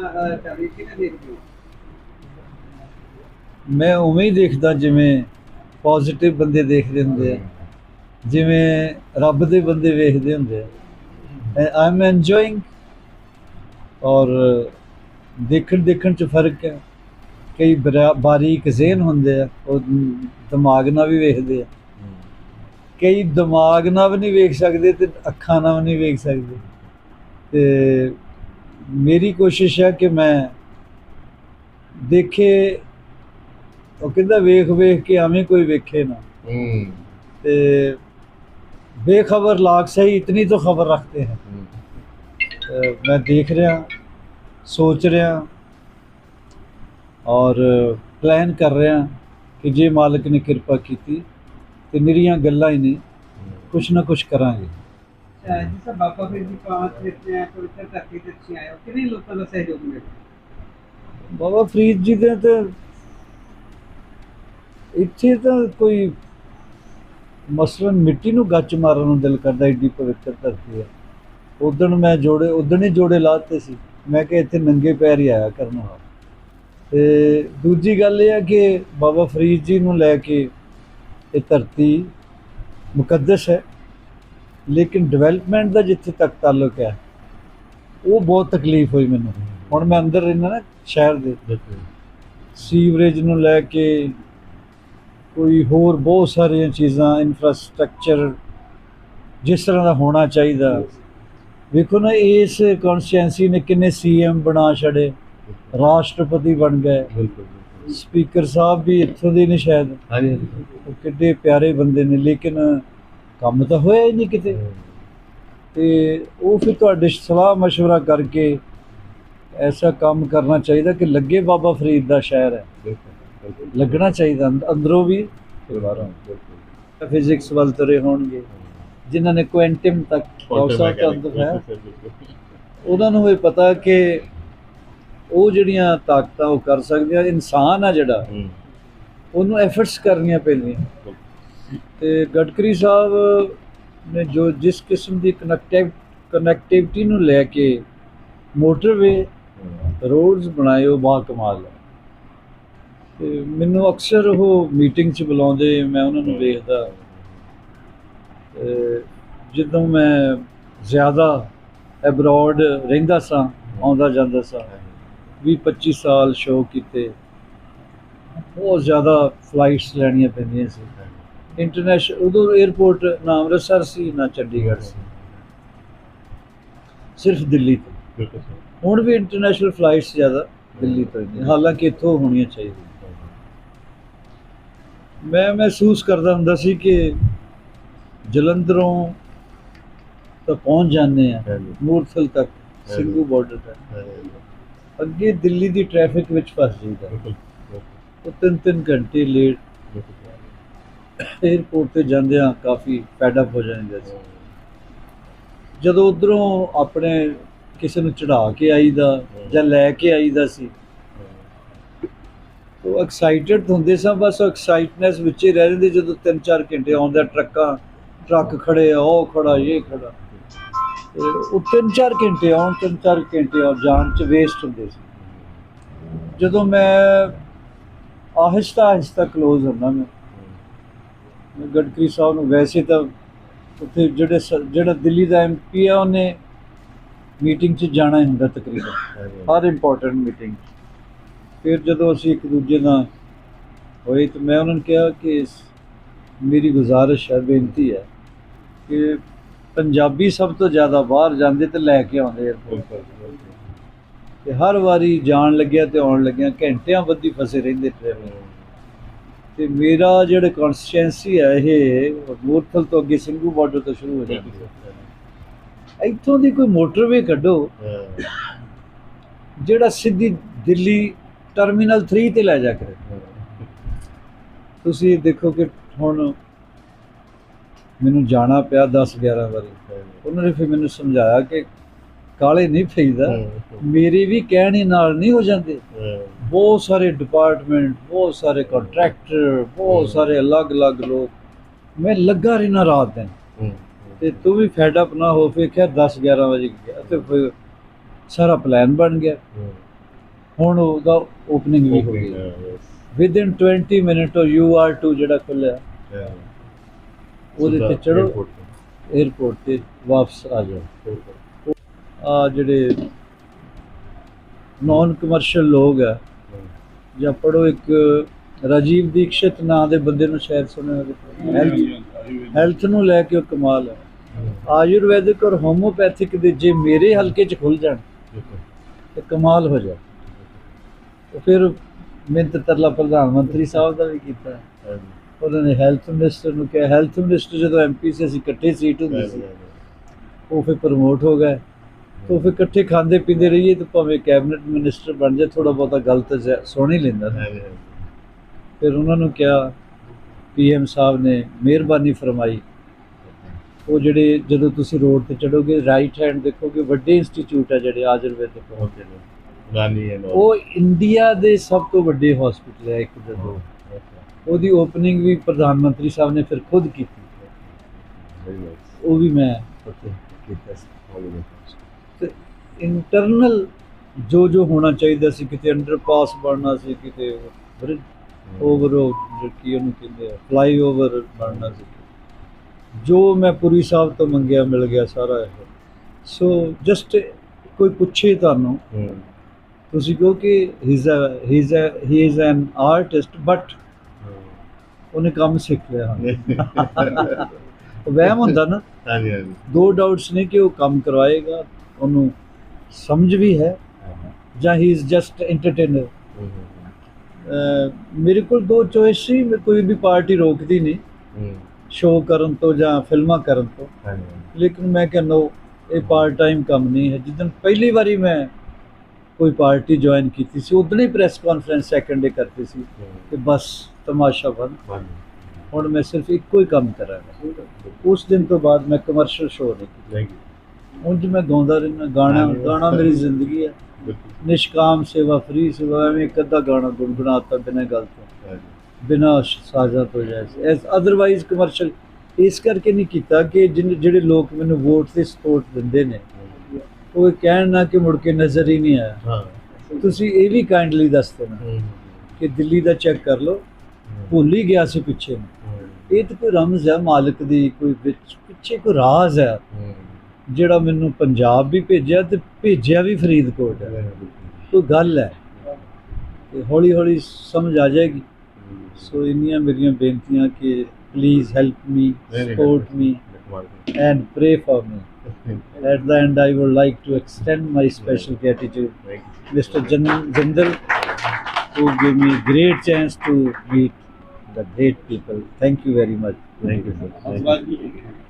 ਚੱਲ ਰਹੀ ਕਿਵੇਂ ਦੇਖਦੇ ਹੋ ਮੈਂ ਉਵੇਂ ਹੀ ਦੇਖਦਾ ਜਿਵੇਂ ਪੋਜ਼ਿਟਿਵ ਬੰਦੇ ਦੇਖਦੇ ਹੁੰਦੇ ਆ। ਜਿਵੇਂ ਰੱਬ ਦੇ ਬੰਦੇ ਵੇਖਦੇ ਹੁੰਦੇ ਆ। ਆਈ ਐਮ ਐਨਜੋਇੰਗ ਔਰ ਦੇਖਣ ਦੇਖਣ ਚ ਫ਼ਰਕ ਹੈ। ਕਈ ਬਰਾ- ਬਾਰੀਕ ਜ਼ੇਨ ਹੁੰਦੇ ਆ, ਉਹ ਦਿਮਾਗ ਨਾਲ ਵੀ ਵੇਖਦੇ ਆ। ਕਈ ਦਿਮਾਗ ਨਾਲ ਵੀ ਨਹੀਂ ਵੇਖ ਸਕਦੇ ਤੇ ਅੱਖਾਂ ਨਾਲ ਵੀ ਨਹੀਂ ਵੇਖ ਸਕਦੇ। ਤੇ ਮੇਰੀ ਕੋਸ਼ਿਸ਼ ਹੈ ਕਿ ਮੈਂ ਦੇਖੇ ਉਹ ਕਹਿੰਦਾ ਵੇਖ ਵੇਖ ਕੇ ਐਵੇਂ ਕੋਈ ਵੇਖੇ ਨਾ। ਤੇ ਬੇਖਬਰ ਲਾਗ ਸਹੀ ਇਤਨੀ ਤੋਂ ਖਬਰ ਰੱਖਦੇ ਹੈ। ਮੈਂ ਦੇਖ ਰਿਹਾ ਸੋਚ ਰਿਹਾ ਔਰ ਪਲਾਨ ਕਰ ਰਿਹਾ ਕਿ ਜੇ ਮਾਲਕ ਨੇ ਕਿਰਪਾ ਕੀਤੀ ਤੇ ਮੇਰੀਆਂ ਗੱਲਾਂ ਹੀ ਨਹੀਂ ਕੁਛ ਨਾ ਕੁਛ ਕਰਾਂਗੇ। ਅਹ, ਜਿਸ ਬਾਬਾ ਫਿਰ ਜੀ ਪਾਂਚ ਰਿਸ਼ਤੇ ਪਵਿੱਤਰ ਧਰਤੀ ਤੇ ਤੁਸੀਂ ਆਏ ਹੋ ਕਿੰਨੇ ਲੋਕਾਂ ਦਾ ਸਹਿਯੋਗ ਮਿਲਿਆ? ਬਾਬਾ ਫਰੀਦ ਜੀ ਦੇ ਤੇ ਇੱਥੇ ਤਾਂ ਕੋਈ ਮਸਲਨ ਮਿੱਟੀ ਨੂੰ ਗੱਚ ਮਾਰਨ ਨੂੰ ਦਿਲ ਕਰਦਾ ਏਡੀ ਪਵਿੱਤਰ ਧਰਤੀ ਹੈ ਉਦਣ ਮੈਂ ਜੋੜੇ ਉਦਣ ਹੀ ਜੋੜੇ ਲਾਤੇ ਸੀ। ਮੈਂ ਕਿ ਇੱਥੇ ਨੰਗੇ ਪੈਰ ਹੀ ਆਇਆ ਕਰਨਾ ਵਾ ਤੇ ਦੂਜੀ ਗੱਲ ਇਹ ਆ ਕਿ ਬਾਬਾ ਫਰੀਦ ਜੀ ਨੂੰ ਲੈ ਕੇ ਇਹ ਧਰਤੀ ਮੁਕੱਦਸ ਹੈ। ਲੇਕਿਨ ਡਿਵੈਲਪਮੈਂਟ ਦਾ ਜਿੱਥੇ ਤੱਕ ਤਾਲੁਕ ਹੈ ਉਹ ਬਹੁਤ ਤਕਲੀਫ ਹੋਈ ਮੈਨੂੰ। ਹੁਣ ਮੈਂ ਅੰਦਰ ਰਹਿੰਦਾ ਨਾ ਸ਼ਹਿਰ ਦੇ ਸੀਵਰੇਜ ਨੂੰ ਲੈ ਕੇ ਕੋਈ ਹੋਰ ਬਹੁਤ ਸਾਰੀਆਂ ਚੀਜ਼ਾਂ ਇਨਫਰਾਸਟ੍ਰਕਚਰ ਜਿਸ ਤਰ੍ਹਾਂ ਦਾ ਹੋਣਾ ਚਾਹੀਦਾ। ਵੇਖੋ ਨਾ ਇਸ ਕਨਸਟੀਟੈਂਸੀ ਨੇ ਕਿੰਨੇ ਸੀਐਮ ਬਣਾ ਛੜੇ ਰਾਸ਼ਟਰਪਤੀ ਬਣ ਗਏ। ਬਿਲਕੁਲ ਸਪੀਕਰ ਸਾਹਿਬ ਵੀ ਇੱਥੋਂ ਦੇ ਨੇ ਸ਼ਾਇਦ। ਹਾਂਜੀ। ਉਹ ਕਿੱਡੇ ਪਿਆਰੇ ਬੰਦੇ ਨੇ ਲੇਕਿਨ ਕੰਮ ਤਾਂ ਹੋਇਆ ਹੀ ਨਹੀਂ ਕਿਤੇ ਤੇ ਉਹ ਫਿਰ ਤੁਹਾਡੇ ਸਲਾਹ مشورہ ਕਰਕੇ ਐਸਾ ਕੰਮ ਕਰਨਾ ਚਾਹੀਦਾ ਕਿ ਲੱਗੇ ਬਾਬਾ ਫਰੀਦ ਦਾ ਸ਼ਹਿਰ ਹੈ ਬਿਲਕੁਲ ਲੱਗਣਾ ਚਾਹੀਦਾ ਅੰਦ- ਅੰਦਰੋਂ ਵੀ ਪਰਿਵਾਰਾਂ ਬਿਲਕੁਲ ਫਿਜ਼ਿਕਸ ਵੱਲ ਤੁਰੇ ਹੋਣਗੇ ਜਿਨ੍ਹਾਂ ਨੇ ਕੁਐਂਟਮ ਤੱਕ ਕੌਸਾ ਤੱਕ ਹੈ ਉਹਨਾਂ ਨੂੰ ਇਹ ਪਤਾ ਕਿ ਉਹ ਜਿਹੜੀਆਂ ਤਾਕਤਾਂ ਉਹ ਕਰ ਸਕਦੇ ਆ ਇਨਸਾਨ ਆ ਜਿਹੜਾ ਹੂੰ ਉਹਨੂੰ ਐਫਰਟਸ ਕਰਨੀਆਂ ਪੈਂਦੀਆਂ ਤੇ ਗਡਕਰੀ ਸਾਹਿਬ ਨੇ ਜੋ ਜਿਸ ਕਿਸਮ ਦੀ ਕਨੈਕਟਿਵ ਕਨੈਕਟੀਵਿਟੀ ਨੂੰ ਲੈ ਕੇ ਮੋਟਰਵੇ ਰੋਡਸ ਬਣਾਏ, ਉਹ ਬਾ ਕਮਾਲ ਹੈ। ਤੇ ਮੈਨੂੰ ਅਕਸਰ ਉਹ ਮੀਟਿੰਗ 'ਚ ਬੁਲਾਉਂਦੇ, ਮੈਂ ਉਹਨਾਂ ਨੂੰ ਵੇਖਦਾ। ਤੇ ਜਦੋਂ ਮੈਂ ਜ਼ਿਆਦਾ ਐਬਰੋਡ ਰਹਿੰਦਾ ਸਾਂ, ਆਉਂਦਾ ਜਾਂਦਾ ਸਾਂ 20 25 ਸਾਲ ਸ਼ੋਅ ਕੀਤੇ, ਬਹੁਤ ਜ਼ਿਆਦਾ ਫਲਾਈਟਸ ਲੈਣੀਆਂ ਪੈਂਦੀਆਂ ਸੀ। ਇੰਟਰਨੈਸ਼ਨਲ ਉਦੋਂ 에ਅਰਪੋਰਟ ਨਾ ਅੰਮ੍ਰਿਤਸਰ ਸੀ ਨਾ ਚੰਡੀਗੜ੍ਹ ਸੀ। ਸਿਰਫ ਦਿੱਲੀ ਤੋਂ। ਬਿਲਕੁਲ ਹੁਣ ਵੀ ਇੰਟਰਨੈਸ਼ਨਲ ਫਲਾਈਟਸ ਜ਼ਿਆਦਾ ਦਿੱਲੀ ਤੋਂ ਹੀ ਨੇ। ਹਾਲਾਂਕਿ ਇੱਥੋਂ ਹੋਣੀਆਂ ਚਾਹੀਦੀਆਂ। ਮੈਂ ਮਹਿਸੂਸ ਕਰਦਾ ਹੁੰਦਾ ਸੀ ਕਿ ਜਲੰਧਰੋਂ ਤਾਂ ਪਹੁੰਚ ਜਾਂਦੇ ਆ। ਮੂਰਥਲ ਤੱਕ ਸਿੰਘੂ ਬਾਰਡਰ ਤੱਕ। ਅੱਗੇ ਦਿੱਲੀ ਦੀ ਟ੍ਰੈਫਿਕ ਵਿੱਚ ਫਸ ਬਿਲਕੁਲ ਉਹ ਤਿੰਨ ਤਿੰਨ ਘੰਟੇ ਲੇਟ ਏਅਰਪੋਰਟ ਤੇ ਜਾਂਦਿਆਂ ਕਾਫੀ ਫੈਡ ਅਪ ਹੋ ਜਾਂਦੇ ਸੀ। ਜਦੋਂ ਉਧਰੋਂ ਆਪਣੇ ਕਿਸੇ ਨੂੰ ਚੜਾ ਕੇ ਆਈਦਾ ਜਾਂ ਲੈ ਕੇ ਆਈਦਾ ਸੀ, ਉਹ ਐਕਸਾਈਟਡ ਹੁੰਦੇ ਸਾਂ, ਬਸ ਉਹ ਐਕਸਾਈਟਨੈਸ ਵਿੱਚ ਹੀ ਰਹਿ ਜਾਂਦੇ ਜਦੋਂ 3-4 ਘੰਟੇ ਆਉਂਦਾ ਟਰੱਕਾਂ, ਟਰੱਕ ਖੜੇ ਆ, ਉਹ ਖੜਾ ਇਹ ਖੜਾ ਉਹ 3-4 ਘੰਟੇ ਆਉਣ 3-4 ਘੰਟੇ ਆ ਜਾਣ ਚ ਵੇਸਟ ਹੁੰਦੇ ਸੀ। ਜਦੋਂ ਮੈਂ ਆਹਿਸਤਾ ਆਹਿਸਤਾ ਕਲੋਜ਼ ਹੁੰਦਾ ਮੈਂ ਗਡਕਰੀ ਸਾਹਿਬ ਨੂੰ ਵੈਸੇ ਤਾਂ ਉੱਥੇ ਜਿਹੜੇ ਜਿਹੜਾ ਦਿੱਲੀ ਦਾ ਐਮਪੀ ਆ ਉਹਨੇ ਮੀਟਿੰਗ 'ਚ ਜਾਣਾ ਹੀ ਹੁੰਦਾ ਤਕਰੀਬਨ। ਹਰ ਇੰਪੋਰਟੈਂਟ ਮੀਟਿੰਗ। ਫਿਰ ਜਦੋਂ ਅਸੀਂ ਇੱਕ ਦੂਜੇ ਨਾਲ ਹੋਏ ਤਾਂ ਮੈਂ ਉਹਨਾਂ ਨੂੰ ਕਿਹਾ ਕਿ ਮੇਰੀ ਗੁਜ਼ਾਰਿਸ਼ ਹੈ ਬੇਨਤੀ ਹੈ ਕਿ ਪੰਜਾਬੀ ਸਭ ਤੋਂ ਜ਼ਿਆਦਾ ਬਾਹਰ ਜਾਂਦੇ ਤੇ ਲੈ ਕੇ ਆਉਂਦੇ 에ਅਰਪੋਰਟ ਤੇ ਹਰ ਵਾਰੀ ਜਾਣ ਲੱਗਿਆ ਤੇ ਆਉਣ ਲੱਗਿਆ ਘੰਟਿਆਂ ਬੱਧੀ ਫਸੇ ਰਹਿੰਦੇ ਟ੍ਰੇਨ ਤੇ ਮੇਰਾ ਜਿਹੜਾ ਕਨਸਟੀਟੈਂਸੀ ਹੈ ਇਹ ਮੂਰਥਲ ਤੋਂ ਅੱਗੇ ਸਿੰਘੂ ਬਾਰਡਰ ਤੋਂ ਸ਼ੁਰੂ ਹੋ ਜਾਂਦੀ ਹੈ। ਇੱਥੋਂ ਦੀ ਕੋਈ ਮੋਟਰਵੇ ਕੱਢੋ। ਜਿਹੜਾ ਸਿੱਧੀ ਦਿੱਲੀ ਟਰਮੀਨਲ 3 ਤੇ ਲੈ ਜਾ ਕਰੇ ਤੁਸੀਂ ਦੇਖੋ ਕਿ ਹੁਣ ਮੈਨੂੰ ਜਾਣਾ ਪਿਆ 10 11 ਵਾਰੀ। ਉਹਨਾਂ ਨੇ ਫਿਰ ਮੈਨੂੰ ਸਮਝਾਇਆ ਕਿ ਕਾਲੇ ਨਹੀਂ ਫੇਈਦਾ। ਮੇਰੇ ਵੀ ਕਹਿਣੇ ਨਾਲ ਨਹੀਂ ਹੋ ਜਾਂਦੇ। ਬਹੁਤ ਸਾਰੇ ਡਿਪਾਰਟਮੈਂਟ ਬਹੁਤ ਸਾਰੇ ਕੰਟਰੈਕਟਰ ਬਹੁਤ ਸਾਰੇ ਅਲੱਗ-ਅਲੱਗ ਲੋਕ। ਮੈਂ ਲੱਗਾ ਰਹਿਣਾ ਰਾਤ ਦਿਨ। ਤੇ ਤੂੰ ਵੀ ਫੈਡ ਅਪ ਨਾ ਹੋ ਫੇ ਕਿਹਾ 10 11 ਵਜੇ ਗਿਆ ਤੇ ਫਿਰ ਸਾਰਾ ਪਲਾਨ ਬਣ ਗਿਆ। ਹੁਣ ਉਹਦਾ ਓਪਨਿੰਗ ਵੀ ਹੋ ਗਈ. ਵਿਦ ਇਨ 20 ਮਿੰਟ ਉਹ ਯੂ ਆਰ 2 ਜਿਹੜਾ ਖੁੱਲਿਆ. ਉਹਦੇ ਤੇ ਚੜੋ। 에어ਪੋਰਟ ਤੇ ਵਾਪਸ ਆ ਜਾਓ. ਆ ਜਿਹੜੇ ਨਾਨ ਕਮਰਸ਼ੀਅਲ ਲੋਕ ਆ, ਜਾਂ ਪੜੋ ਇੱਕ ਰਾਜੀਵ ਦੀਕਸ਼ਿਤ ਨਾਂ ਦੇ ਬੰਦੇ ਨੂੰ ਸ਼ਾਇਦ ਸੁਣਿਆ ਹੋਵੇ। ਹੈਲਥ ਨੂੰ ਲੈ ਕੇ ਉਹ ਕਮਾਲ ਹੈ ਆਯੁਰਵੈਦਿਕ ਔਰ ਹੋਮੋਪੈਥਿਕ ਦੇ ਜੇ ਮੇਰੇ ਹਲਕੇ 'ਚ ਖੁੱਲ ਜਾਣ ਬਿਲਕੁਲ। ਤੇ ਕਮਾਲ ਹੋ ਜਾ ਫਿਰ ਮਿੰਤ ਤਰਲਾ ਪ੍ਰਧਾਨ ਮੰਤਰੀ ਸਾਹਿਬ ਦਾ ਵੀ ਕੀਤਾ। ਉਹਨਾਂ ਨੇ ਹੈਲਥ ਮਿਨਿਸਟਰ ਨੂੰ ਕਿਹਾ ਹੈਲਥ ਮਿਨਿਸਟਰ ਜਦੋਂ ਐਮਪੀ ਸੀ, ਅਸੀਂ ਇਕੱਠੇ ਸੀਟ ਹੁੰਦੀ ਸੀ। ਉਹ ਫਿਰ ਪ੍ਰਮੋਟ ਹੋ ਗਏ। ਤੋਂ ਫਿਰ ਇਕੱਠੇ ਖਾਂਦੇ ਪੀਂਦੇ ਰਹੀਏ ਤੇ ਭਾਵੇਂ ਕੈਬਨਿਟ ਮਿਨਿਸਟਰ ਬਣ ਜਾਏ ਥੋੜਾ ਬਹੁਤਾ ਗਲਤ ਸੁਣ ਹੀ ਲੈਂਦਾ। ਫਿਰ ਉਹਨਾਂ ਨੂੰ ਕਿਹਾ ਪੀਐਮ ਸਾਹਿਬ ਨੇ ਮਿਹਰਬਾਨੀ ਫਰਮਾਈ ਉਹ ਜਿਹੜੇ ਜਦੋਂ ਤੁਸੀਂ ਰੋਡ ਤੇ ਚੜੋਗੇ ਰਾਈਟ ਹੈਂਡ ਦੇਖੋਗੇ ਵੱਡੇ ਇੰਸਟੀਚਿਊਟ ਆ ਜਿਹੜੇ no. Rani and all. ਉਹ ਇੰਡੀਆ ਦੇ ਸਭ ਤੋਂ ਵੱਡੇ ਹਸਪੀਟਲ ਹੈ ਇੱਕ ਦੇ ਦੋ. ਉਹਦੀ ਓਪਨਿੰਗ ਵੀ ਪ੍ਰਧਾਨ ਮੰਤਰੀ ਸਾਹਿਬ ਨੇ ਫਿਰ ਖੁਦ ਕੀਤੀ. ਉਹ ਵੀ ਮੈਂ ਉੱਥੇ ਕੀਤਾ ਸੀ All the way. ਤੇ ਇੰਟਰਨਲ ਜੋ ਜੋ ਹੋਣਾ ਚਾਹੀਦਾ ਸੀ ਕਿਤੇ ਅੰਡਰਪਾਸ ਬਣਨਾ ਸੀ ਕਿਤੇ ਓਵਰ ਕੀ ਉਹਨੂੰ ਕਹਿੰਦੇ ਆ ਫਲਾਈ ਓਵਰ ਬਣਨਾ ਸੀ। ਜੋ ਮੈਂ ਪੁਰੀ ਸਾਹਿਬ ਤੋਂ ਮੰਗਿਆ ਮਿਲ ਗਿਆ ਸਾਰਾ ਇਹ। ਸੋ ਜਸਟ ਕੋਈ ਪੁੱਛੇ ਤੁਹਾਨੂੰ. ਤੁਸੀਂ ਕਹੋ ਕਿ he is he is he is an artist but ਉਹਨੇ ਕੰਮ ਸਿੱਖ ਲਿਆ। ਵਹਿਮ ਹੁੰਦਾ ਨਾ। ਹਾਂਜੀ ਹਾਂਜੀ। ਦੋ ਡਾਊਟਸ ਨੇ ਕਿ ਉਹ ਕੰਮ ਕਰਵਾਏਗਾ ਉਹਨੂੰ ਸਮਝ ਵੀ ਹੈ ਜਾਂ ਹੀ ਇਜ਼ ਜਸਟ ਐਂਟਰਟੇਨਰ ਮੇਰੇ ਕੋਲ ਦੋ ਚੋਇਸ ਸੀ, ਮੈਂ ਕੋਈ ਵੀ ਪਾਰਟੀ ਰੋਕਦੀ ਨਹੀਂ। ਸ਼ੋਅ ਕਰਨ ਤੋਂ ਜਾਂ ਫਿਲਮਾਂ ਕਰਨ ਤੋਂ। ਲੇਕਿਨ ਮੈਂ ਕਹਿੰਦਾ ਇਹ ਪਾਰਟ ਟਾਈਮ ਕੰਮ ਨਹੀਂ ਹੈ। ਜਿੱਦਣ ਪਹਿਲੀ ਵਾਰੀ ਮੈਂ ਕੋਈ ਪਾਰਟੀ ਜੁਆਇਨ ਕੀਤੀ ਸੀ ਉਦੋਂ ਹੀ ਪ੍ਰੈਸ ਕਾਨਫਰੰਸ ਸੈਕੰਡ ਡੇ ਕਰਤੀ ਸੀ ਕਿ ਬਸ ਤਮਾਸ਼ਾ ਬੰਦ। ਹੁਣ ਮੈਂ ਸਿਰਫ ਇੱਕੋ ਹੀ ਕੰਮ ਕਰਾਂਗਾ। ਉਸ ਦਿਨ ਤੋਂ ਬਾਅਦ ਮੈਂ ਕਮਰਸ਼ੀਅਲ ਸ਼ੋਅ ਨਹੀਂ ਕੀਤਾ। ਥੈਂਕ ਉਂਝ ਮੈਂ ਗਾਉਂਦਾ ਰਹਿਣਾ ਗਾਣਾ। ਗਾਣਾ ਮੇਰੀ ਜ਼ਿੰਦਗੀ ਹੈ। ਨਿਸ਼ਕਾਮ ਸੇਵਾ ਫ੍ਰੀ ਸੇਵਾ ਐਵੇਂ ਇੱਕ ਅੱਧਾ ਗਾਣਾ ਗੁੰਗਣਾਤਾ ਬਿਨਾਂ ਗੱਲ ਤੋਂ। ਬਿਨਾਂ ਸਾਜ਼ਾ ਤੋਂ ਜੈਸੇ ਐਸ ਅਦਰਵਾਈਜ਼ ਕਮਰਸ਼ੀਅਲ ਇਸ ਕਰਕੇ ਨਹੀਂ ਕੀਤਾ ਕਿ ਜਿਹੜੇ ਲੋਕ ਮੈਨੂੰ ਵੋਟ ਤੇ ਸਪੋਰਟ ਦਿੰਦੇ ਨੇ ਉਹ ਕਹਿਣ ਨਾ ਕਿ ਮੁੜ ਕੇ ਨਜ਼ਰ ਹੀ ਨਹੀਂ ਆਇਆ। ਹਾਂ। ਤੁਸੀਂ ਇਹ ਵੀ ਕਾਈਂਡਲੀ ਦੱਸ ਦੇਣਾ ਕਿ ਦਿੱਲੀ ਦਾ ਚੈੱਕ ਕਰ ਲਓ। ਭੁੱਲ ਹੀ ਗਿਆ ਸੀ ਪਿੱਛੇ ਇਹ ਤਾਂ ਕੋਈ ਰਮਜ਼ ਹੈ ਮਾਲਕ ਦੀ ਕੋਈ ਵਿੱਚ ਪਿੱਛੇ ਕੋਈ ਰਾਜ਼ ਹੂੰ। ਜਿਹੜਾ ਮੈਨੂੰ ਪੰਜਾਬ ਵੀ ਭੇਜਿਆ ਤੇ ਭੇਜਿਆ ਵੀ ਫਰੀਦਕੋਟ ਹੈ ਕੋਈ ਗੱਲ ਹੈ ਤੇ ਹੌਲੀ ਹੌਲੀ ਸਮਝ ਆ ਜਾਏਗੀ ਸੋ ਇੰਨੀਆਂ ਮੇਰੀਆਂ ਬੇਨਤੀਆਂ ਕਿ please help me support me. At the end, I would like to extend my special gratitude, Mr. Jan- Jindal, who gave me great chance to meet the great people. Thank you very much. Thank you, sir. Thank you.